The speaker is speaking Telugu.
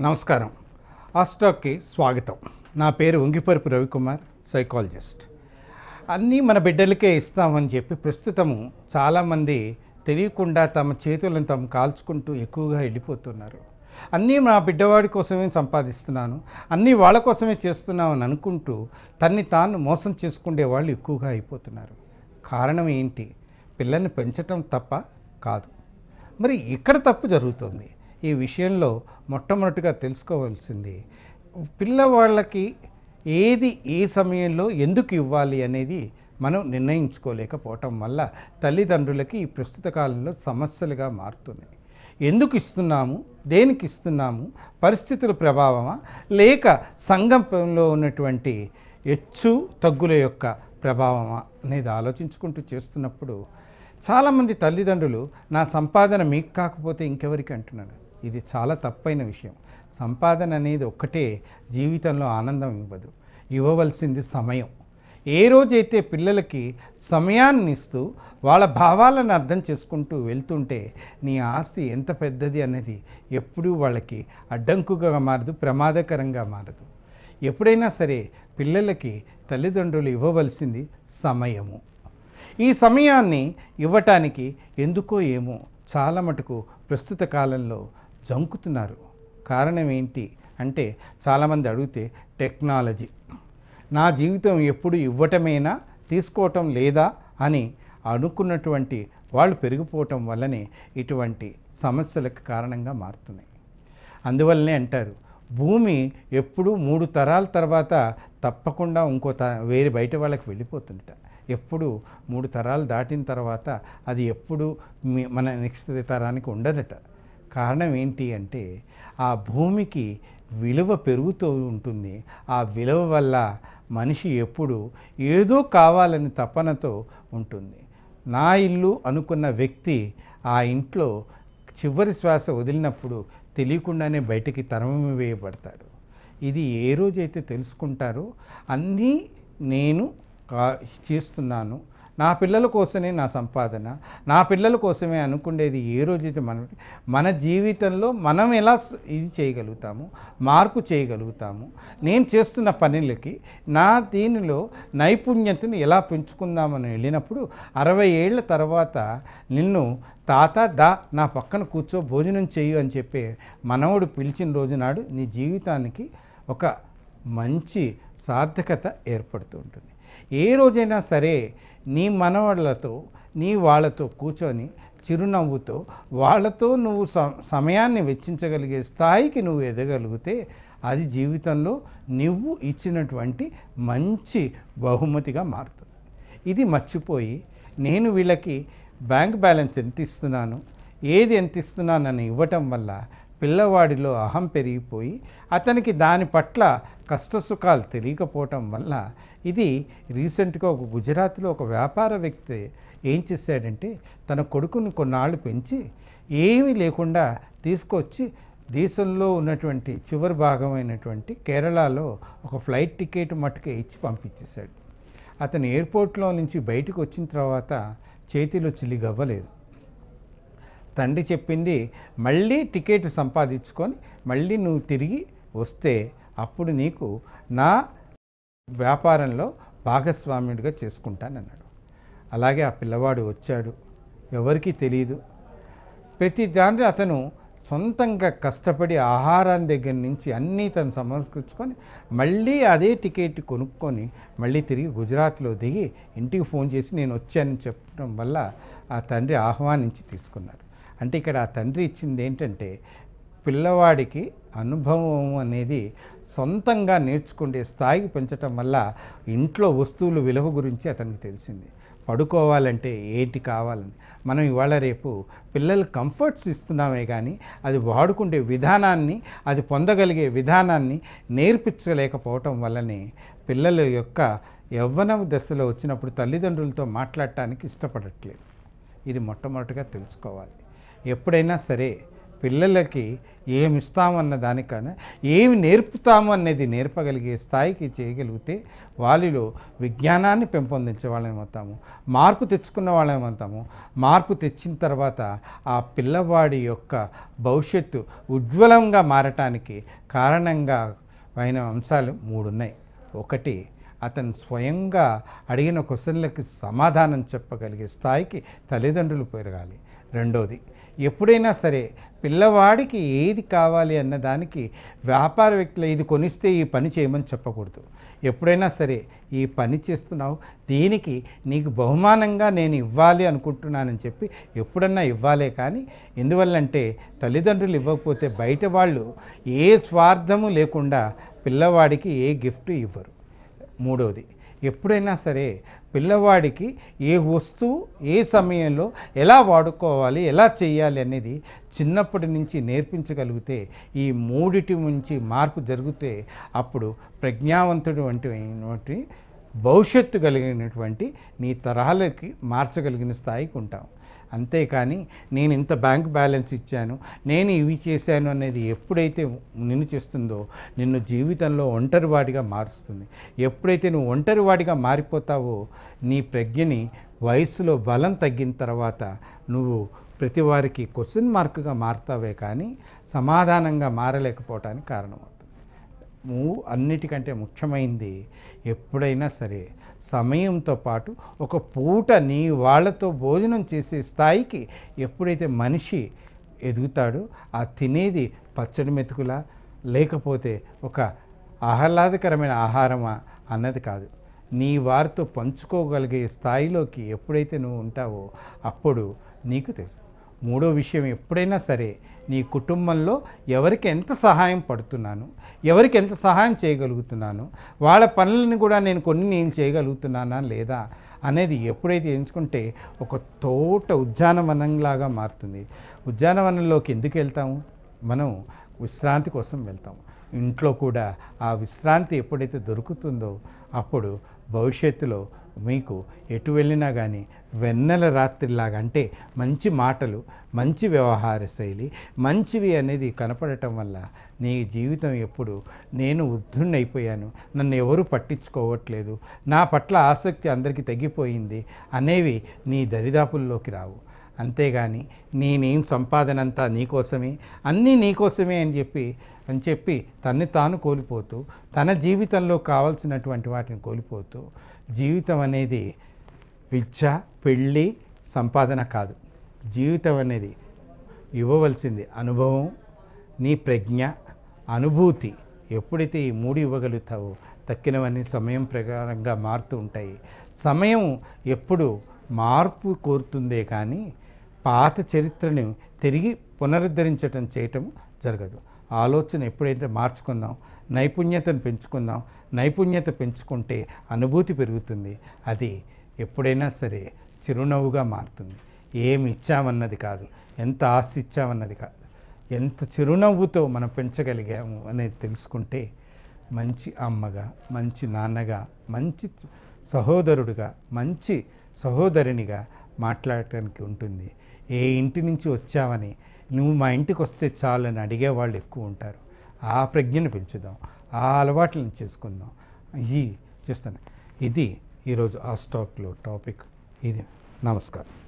నమస్కారం. ఆస్టాక్కి స్వాగతం. నా పేరు ఉంగిపరుపు రవికుమార్ సైకాలజిస్ట్. అన్నీ మన బిడ్డలకే ఇస్తామని చెప్పి ప్రస్తుతము చాలామంది తెలియకుండా తమ చేతులను తాము కాల్చుకుంటూ ఎక్కువగా వెళ్ళిపోతున్నారు. అన్నీ మా బిడ్డవాడి కోసమే సంపాదిస్తున్నాను. అన్నీ వాళ్ళ కోసమే చేస్తున్నామని అనుకుంటూ తన్ని తాను మోసం చేసుకునే వాళ్ళు ఎక్కువగా అయిపోతున్నారు. కారణం ఏంటి? పిల్లల్ని పెంచటం తప్ప కాదు. మరి ఇక్కడ తప్పు జరుగుతుంది. ఈ విషయంలో మొట్టమొదటిగా తెలుసుకోవాల్సింది పిల్లవాళ్ళకి ఏది ఏ సమయంలో ఎందుకు ఇవ్వాలి అనేది మనం నిర్ణయించుకోలేకపోవటం వల్ల తల్లిదండ్రులకి ఈ ప్రస్తుత కాలంలో సమస్యలుగా మారుతున్నాయి. ఎందుకు ఇస్తున్నాము? దేనికి ఇస్తున్నాము? పరిస్థితుల ప్రభావమా? లేక సంఘంలో ఉన్నటువంటి హెచ్చు తగ్గుల యొక్క ప్రభావమా అనేది ఆలోచించుకుంటూ చేస్తున్నప్పుడు చాలామంది తల్లిదండ్రులు నా సంపాదన మీకు కాకపోతే ఇంకెవరికి? అంటున్నారు. ఇది చాలా తప్పైన విషయం. సంపాదన అనేది ఒక్కటే జీవితంలో ఆనందం ఇవ్వదు. ఇవ్వవలసింది సమయం. ఏ రోజైతే పిల్లలకి సమయాన్ని ఇస్తూ వాళ్ళ భావాలను అర్థం చేసుకుంటూ వెళ్తుంటే నీ ఆస్తి ఎంత పెద్దది అనేది ఎప్పుడూ వాళ్ళకి అడ్డంకుగా మారదు ప్రమాదకరంగా మారదు. ఎప్పుడైనా సరే పిల్లలకి తల్లిదండ్రులు ఇవ్వవలసింది సమయము. ఈ సమయాన్ని ఇవ్వటానికి ఎందుకో ఏమో చాలా మటుకు ప్రస్తుత కాలంలో జంకుతున్నారు. కారణం ఏంటి అంటే చాలామంది అడిగితే టెక్నాలజీ. నా జీవితం ఎప్పుడు ఇవ్వటమేనా తీసుకోవటం లేదా అని అనుకున్నటువంటి వాళ్ళు పెరిగిపోవటం వల్లనే ఇటువంటి సమస్యలకు కారణంగా మారుతున్నాయి. అందువల్లనే అంటారు భూమి ఎప్పుడు మూడు తరాల తర్వాత తప్పకుండా ఇంకో త వేరే బయట వాళ్ళకి వెళ్ళిపోతుందట. ఎప్పుడు మూడు తరాలు దాటిన తర్వాత అది ఎప్పుడు మన నెక్స్ట్ తరానికి ఉండదట. కారణం ఏంటి అంటే ఆ భూమికి విలువ పెరుగుతూ ఉంటుంది. ఆ విలువ వల్ల మనిషి ఎప్పుడు ఏదో కావాలని తపనతో ఉంటుంది. నా ఇల్లు అనుకున్న వ్యక్తి ఆ ఇంట్లో చివరి శ్వాస వదిలినప్పుడు తెలియకుండానే బయటికి తరమమి వేయబడతాడు ఇది ఏ రోజైతే తెలుసుకుంటారో అన్నీ నేను కా చేస్తున్నాను. నా పిల్లల కోసమే నా సంపాదన నా పిల్లల కోసమే అనుకునేది ఏ రోజైతే మన మన జీవితంలో మనం ఎలా ఇది చేయగలుగుతాము మార్పు చేయగలుగుతాము. నేను చేస్తున్న పనులకి నా దీనిలో నైపుణ్యతను ఎలా పెంచుకుందామని వెళ్ళినప్పుడు అరవై ఏళ్ళ తర్వాత నిన్ను తాత దా నా పక్కన కూర్చో భోజనం చేయు అని చెప్పే మనవడు పిలిచిన రోజు నాడు నీ జీవితానికి ఒక మంచి సార్థకత ఏర్పడుతూ ఉంటుంది. ఏ రోజైనా సరే నీ మనవాళ్ళతో నీ వాళ్ళతో కూర్చొని చిరునవ్వుతో వాళ్ళతో నువ్వు స- సమయాన్ని వెచ్చించగలిగే స్థాయికి నువ్వు ఎదగలిగితే అది జీవితంలో నువ్వు ఇచ్చినటువంటి మంచి బహుమతిగా మారుతుంది. ఇది మర్చిపోయి నేను వీళ్ళకి బ్యాంక్ బ్యాలెన్స్ ఎంత ఇస్తున్నాను ఏది ఎంత ఇస్తున్నానని ఇవ్వటం వల్ల పిల్లవాడిలో అహం పెరిగిపోయి అతనికి దాని పట్ల కష్టసుఖాలు తెలియకపోవటం వల్ల ఇది రీసెంట్గా ఒక గుజరాత్లో ఒక వ్యాపార వ్యక్తి ఏం చేశాడంటే తన కొడుకుని కొన్నాళ్ళు పెంచి ఏమీ లేకుండా తీసుకొచ్చి దేశంలో ఉన్నటువంటి చివరి భాగమైనటువంటి కేరళలో ఒక ఫ్లైట్ టికెట్ మట్టుకే ఇచ్చి పంపించేశాడు. అతను ఎయిర్పోర్ట్లో నుంచి బయటకు వచ్చిన తర్వాత చేతిలో చిల్లి గవ్వలేదు తండ్రి చెప్పింది మళ్ళీ టికెట్ సంపాదించుకొని మళ్ళీ నువ్వు తిరిగి వస్తే అప్పుడు నీకు నా వ్యాపారంలో భాగస్వామ్యుడిగా చేసుకుంటానన్నాడు. అలాగే ఆ పిల్లవాడు వచ్చాడు. ఎవరికీ తెలియదు ప్రతి దాంట్లో అతను సొంతంగా కష్టపడి ఆహారం దగ్గర నుంచి అన్నీ తను సమర్పించుకొని మళ్ళీ అదే టికెట్ కొనుక్కొని మళ్ళీ తిరిగి గుజరాత్లో దిగి ఇంటికి ఫోన్ చేసి నేను వచ్చానని చెప్పడం వల్ల ఆ తండ్రి ఆహ్వానించి తీసుకున్నాడు అంటే ఇక్కడ ఆ తండ్రి ఇచ్చింది ఏంటంటే పిల్లవాడికి అనుభవం అనేది సొంతంగా నేర్చుకునే స్థాయికి పెంచటం వల్ల ఇంట్లో వస్తువులు విలువ గురించి అతనికి తెలిసింది. పడుకోవాలంటే ఏంటి కావాలని. మనం ఇవాళ రేపు పిల్లలు కంఫర్ట్స్ ఇస్తున్నామే కానీ అది వాడుకుండే విధానాన్ని అది పొందగలిగే విధానాన్ని నేర్పించలేకపోవటం వల్లనే పిల్లల యొక్క యవ్వన దశలో వచ్చినప్పుడు తల్లిదండ్రులతో మాట్లాడటానికి ఇష్టపడట్లేదు. ఇది మొట్టమొదటిగా తెలుసుకోవాలి. ఎప్పుడైనా సరే పిల్లలకి ఏమిస్తామన్న దానికన్నా ఏమి నేర్పుతాము అనేది నేర్పగలిగే స్థాయికి చేయగలిగితే వాళ్ళలో విజ్ఞానాన్ని పెంపొందించే వాళ్ళమవుతాము మార్పు తెచ్చుకున్న వాళ్ళమవుతాము మార్పు తెచ్చిన తర్వాత ఆ పిల్లవాడి యొక్క భవిష్యత్తు ఉజ్వలంగా మారటానికి కారణంగా అయిన అంశాలు మూడు ఉన్నాయి ఒకటి అతను స్వయంగా అడిగిన క్వశ్చన్లకి సమాధానం చెప్పగలిగే స్థాయికి తల్లిదండ్రులు పెరగాలి. రెండోది ఎప్పుడైనా సరే పిల్లవాడికి ఏది కావాలి అన్న దానికి వ్యాపార వ్యక్తులు ఇది కొనిస్తే ఈ పని చేయమని చెప్పకూడదు. ఎప్పుడైనా సరే ఈ పని చేస్తున్నావు దీనికి నీకు బహుమానంగా నేను ఇవ్వాలి అనుకుంటున్నానని చెప్పి ఎప్పుడన్నా ఇవ్వాలే కానీ ఎందువల్లంటే తల్లిదండ్రులు ఇవ్వకపోతే బయట వాళ్ళు ఏ స్వార్థము లేకుండా పిల్లవాడికి ఏ గిఫ్ట్ ఇవ్వరు. మూడవది ఎప్పుడైనా సరే పిల్లవాడికి ఏ వస్తువు ఏ సమయంలో ఎలా వాడుకోవాలి ఎలా చేయాలి అనేది చిన్నప్పటి నుంచి నేర్పించగలిగితే ఈ మూడిటి నుంచి మార్పు జరిగితే అప్పుడు ప్రజ్ఞావంతుడు వంటి భవిష్యత్తు కలిగినటువంటి నీ తరహాలకి మార్చగలిగిన స్థాయికి ఉంటాం. అంతేకాని నేను ఇంత బ్యాంక్ బ్యాలెన్స్ ఇచ్చాను నేను ఇవి చేశాను అనేది ఎప్పుడైతే నిన్ను చేస్తుందో నిన్ను జీవితంలో ఒంటరివాడిగా మారుస్తుంది. ఎప్పుడైతే నువ్వు ఒంటరివాడిగా మారిపోతావో నీ ప్రజ్ఞని వయసులో బలం తగ్గిన తర్వాత నువ్వు ప్రతి వారికి క్వశ్చన్ మార్కుగా మారుతావే కానీ సమాధానంగా మారలేకపోవటానికి కారణమవుతుంది. నువ్వు అన్నిటికంటే ముఖ్యమైంది ఎప్పుడైనా సరే సమయంతో పాటు ఒక పూట నీ వాళ్ళతో భోజనం చేసే స్థాయికి ఎప్పుడైతే మనిషి ఎదుగుతాడో ఆ తినేది పచ్చడి మెతుకులా లేకపోతే ఒక ఆహ్లాదకరమైన ఆహారమా అన్నది కాదు. నీ వారితో పంచుకోగలిగే స్థాయిలోకి ఎప్పుడైతే నువ్వు ఉంటావో అప్పుడు నీకు తెలుసు. మూడో విషయం ఎప్పుడైనా సరే నీ కుటుంబంలో ఎవరికి ఎంత సహాయం పడుతున్నాను ఎవరికి ఎంత సహాయం చేయగలుగుతున్నాను వాళ్ళ పనులను కూడా నేను కొన్ని నేను చేయగలుగుతున్నానా లేదా అనేది ఎప్పుడైతే ఎంచుకుంటే ఒక తోట ఉద్యానవనంలాగా మారుతుంది. ఉద్యానవనంలోకి ఎందుకు వెళ్తాము? మనం విశ్రాంతి కోసం వెళ్తాము. ఇంట్లో కూడా ఆ విశ్రాంతి ఎప్పుడైతే దొరుకుతుందో అప్పుడు భవిష్యత్తులో మీకు ఎటు వెళ్ళినా కానీ వెన్నెల రాత్రిలాగా అంటే మంచి మాటలు మంచి వ్యవహార శైలి మంచివి అనేది కనపడటం వల్ల నీ జీవితం ఎప్పుడు నేను వృద్ధుణ్ణైపోయాను నన్ను ఎవరు పట్టించుకోవట్లేదు నా పట్ల ఆసక్తి అందరికీ తగ్గిపోయింది అనేవి నీ దరిదాపుల్లోకి రావు. అంతేగాని నేనేం సంపాదన అంతా నీకోసమే అన్నీ నీకోసమే అని చెప్పి అని చెప్పి తన్ని తాను కోల్పోతూ తన జీవితంలో కావాల్సినటువంటి వాటిని కోల్పోతూ జీవితం అనేది విద్య పెళ్ళి సంపాదన కాదు. జీవితం అనేది ఇవ్వవలసింది అనుభవం నీ ప్రజ్ఞ అనుభూతి. ఎప్పుడైతే ఈ మూడు ఇవ్వగలుగుతావో తక్కినవన్నీ సమయం ప్రకారంగా మారుతూ ఉంటాయి. సమయం ఎప్పుడు మార్పు కోరుతుందే కానీ పాత చరిత్రని తిరిగి పునరుద్ధరించటం చేయటం జరగదు. ఆలోచన ఎప్పుడైతే మార్చుకుందాం నైపుణ్యతను పెంచుకుందాం నైపుణ్యత పెంచుకుంటే అనుభూతి పెరుగుతుంది. అది ఎప్పుడైనా సరే చిరునవ్వుగా మారుతుంది. ఏమి ఇచ్చామన్నది కాదు ఎంత ఆస్తి ఇచ్చామన్నది కాదు. ఎంత చిరునవ్వుతో మనం పెంచగలిగాము అనేది తెలుసుకుంటే మంచి అమ్మగా మంచి నాన్నగా మంచి సహోదరుడిగా మంచి సహోదరునిగా మాట్లాడటానికి ఉంటుంది. ఏ ఇంటి నుంచి వచ్చావని? నువ్వు మా ఇంటికి వస్తే చాలని అడిగేవాళ్ళు ఎక్కువ ఉంటారు. ఆ ప్రజ్ఞను పెంచుదాం. ఆ అలవాట్లను చేసుకుందాం. ఈ చేస్తాను. ఇది ఈరోజు ఆ స్టాక్లో టాపిక్. ఇది. నమస్కారం.